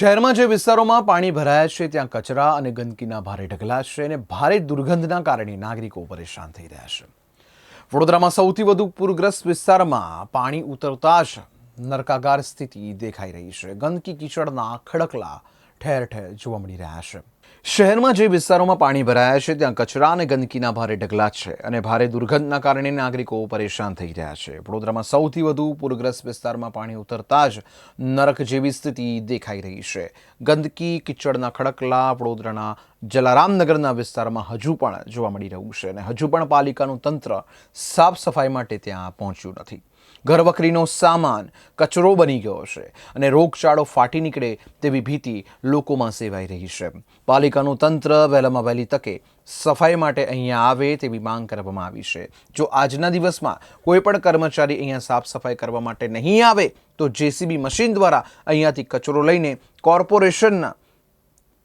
શહેરમાં જે વિસ્તારોમાં પાણી ભરાયા છે, ત્યાં કચરા અને ગંદકીના ભારે ઢગલા છે અને ભારે દુર્ગંધના કારણે નાગરિકો પરેશાન થઈ રહ્યા છે. વડોદરામાં સૌથી વધુ પૂરગ્રસ્ત વિસ્તારમાં પાણી ઉતરતા જ નરકાગાર સ્થિતિ દેખાઈ રહી છે. ગંદકી, કીચડના ખડકલા ઠેર ઠેર જોવા મળી રહ્યા છે. શહેરમાં જે વિસ્તારોમાં પાણી ભરાયા છે, ત્યાં કચરા અને ગંદકીના ભારે ઢગલા છે અને ભારે દુર્ગંધના કારણે નાગરિકો પરેશાન થઈ રહ્યા છે. વડોદરામાં સૌથી વધુ પૂરગ્રસ્ત વિસ્તારમાં પાણી ઉતરતા જ નરક જેવી સ્થિતિ દેખાઈ રહી છે. ગંદકી, કિચડના ખડકલા વડોદરાના જલારામનગરના વિસ્તારમાં હજુ પણ જોવા મળી રહ્યું છે અને હજુ પણ પાલિકાનું તંત્ર સાફ સફાઈ માટે ત્યાં પહોંચ્યું નથી. ઘરવકરીનો સામાન કચરો બની ગયો છે અને રોગચાળો ફાટી નીકળે તેવી ભીતિ લોકોમાં સેવાઈ રહી છે. પાલિકાનું તંત્ર વહેલામાં વહેલી તકે સફાઈ માટે અહીંયા આવે તેવી માંગ કરવામાં આવી છે. જો આજના દિવસમાં કોઈ પણ કર્મચારી અહીંયા સાફ સફાઈ કરવા માટે નહીં આવે, તો જેસીબી મશીન દ્વારા અહીંયાથી કચરો લઈને કોર્પોરેશનના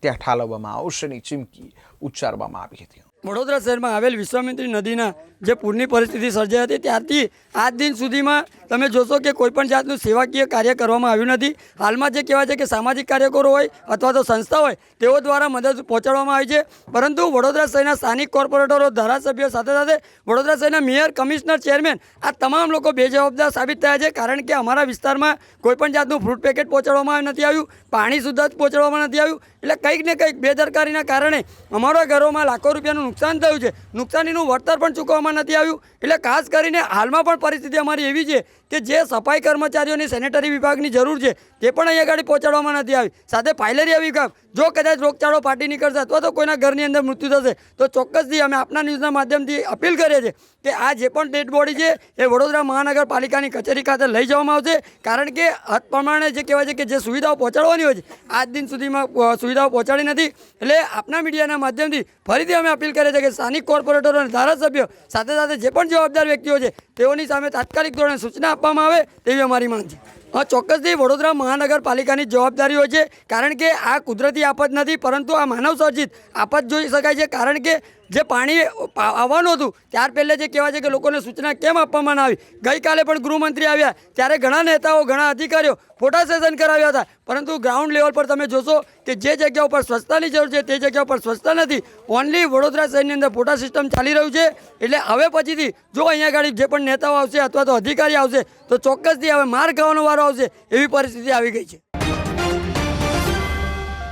ત્યાં ઠાલવવામાં આવશેની ચીમકી ઉચ્ચારવામાં આવી હતી. વડોદરા શહેરમાં આવેલ વિશ્વામિત્રી નદીના જે પૂરની પરિસ્થિતિ સર્જાઈ હતી ત્યારથી આજ દિન સુધીમાં તમે જોશો કે કોઈપણ જાતનું સેવાકીય કાર્ય કરવામાં આવ્યું નથી. હાલમાં જે કહેવાય છે કે સામાજિક કાર્યકરો હોય અથવા તો સંસ્થા હોય, તેઓ દ્વારા મદદ પહોંચાડવામાં આવી છે. પરંતુ વડોદરા શહેરના સ્થાનિક કોર્પોરેટરો, ધારાસભ્યો સાથે સાથે વડોદરા શહેરના મેયર, કમિશનર, ચેરમેન આ તમામ લોકો બેજવાબદાર સાબિત થયા છે. કારણ કે અમારા વિસ્તારમાં કોઈપણ જાતનું ફ્રૂટ પેકેટ પહોંચાડવામાં નથી આવ્યું, પાણી સુધા પહોંચાડવામાં નથી આવ્યું. એટલે કંઈક ને કંઈક બેદરકારીના કારણે અમારા ઘરોમાં લાખો રૂપિયાનું નુકસાન થયું છે. નુકસાનીનું વળતર પણ ચૂકવવામાં નથી આવ્યું. એટલે ખાસ કરીને હાલમાં પણ પરિસ્થિતિ અમારી એવી છે કે જે સફાઈ કર્મચારીઓની સેનેટરી વિભાગની જરૂર છે, તે પણ અહીંયા ગાડી પહોંચાડવામાં નથી આવી. સાથે ફાઇલેરિયા વિભાગ જો કદાચ રોગચાળો ફાટી નીકળશે અથવા તો કોઈના ઘરની અંદર મૃત્યુ થશે, તો ચોક્કસથી અમે આપના ન્યૂઝના માધ્યમથી અપીલ કરીએ છીએ કે આ જે પણ ડેડ બોડી છે, એ વડોદરા મહાનગરપાલિકાની કચેરી ખાતે લઈ જવામાં આવશે. કારણ કે હદ પ્રમાણે જે કહેવાય છે કે જે સુવિધાઓ પહોંચાડવાની હોય છે, આજ દિન સુધીમાં સુવિધાઓ પહોંચાડી નથી. એટલે આપના મીડિયાના માધ્યમથી ફરીથી અમે અપીલ કરીએ છીએ કે સ્થાનિક કોર્પોરેટરો અને ધારાસભ્યો સાથે સાથે જે પણ જવાબદાર વ્યક્તિઓ છે, તેઓની સામે તાત્કાલિક ધોરણે સૂચના આપવામાં આવે તેવી અમારી માંગ છે. ચોક્કસથી વડોદરા મહાનગરપાલિકાની જવાબદારી હોય છે. કારણ કે આ કુદરતી આફત નથી, પરંતુ આ માનવસર્જિત આપત જોઈ શકાય છે. કારણ કે જે પાણી આવવાનું હતું, ત્યાર પહેલાં જે કહેવાય છે કે લોકોને સૂચના કેમ આપવામાં આવી? ગઈકાલે પણ ગૃહમંત્રી આવ્યા. ત્યારે ઘણા નેતાઓ, ઘણા અધિકારીઓ ફોટા સેશન કરાવ્યા હતા. પરંતુ ગ્રાઉન્ડ લેવલ પર તમે જોશો કે જે જગ્યા ઉપર સ્વચ્છતાની જરૂર છે, તે જગ્યા ઉપર સ્વચ્છતા નથી. ઓનલી વડોદરા શહેરની અંદર ફોટા સિસ્ટમ ચાલી રહ્યું છે. એટલે હવે પછીથી જો અહીંયા આગળ જે પણ નેતાઓ આવશે અથવા તો અધિકારી આવશે, તો ચોક્કસથી હવે માર ખાવાનો વારો આવશે એવી પરિસ્થિતિ આવી ગઈ છે.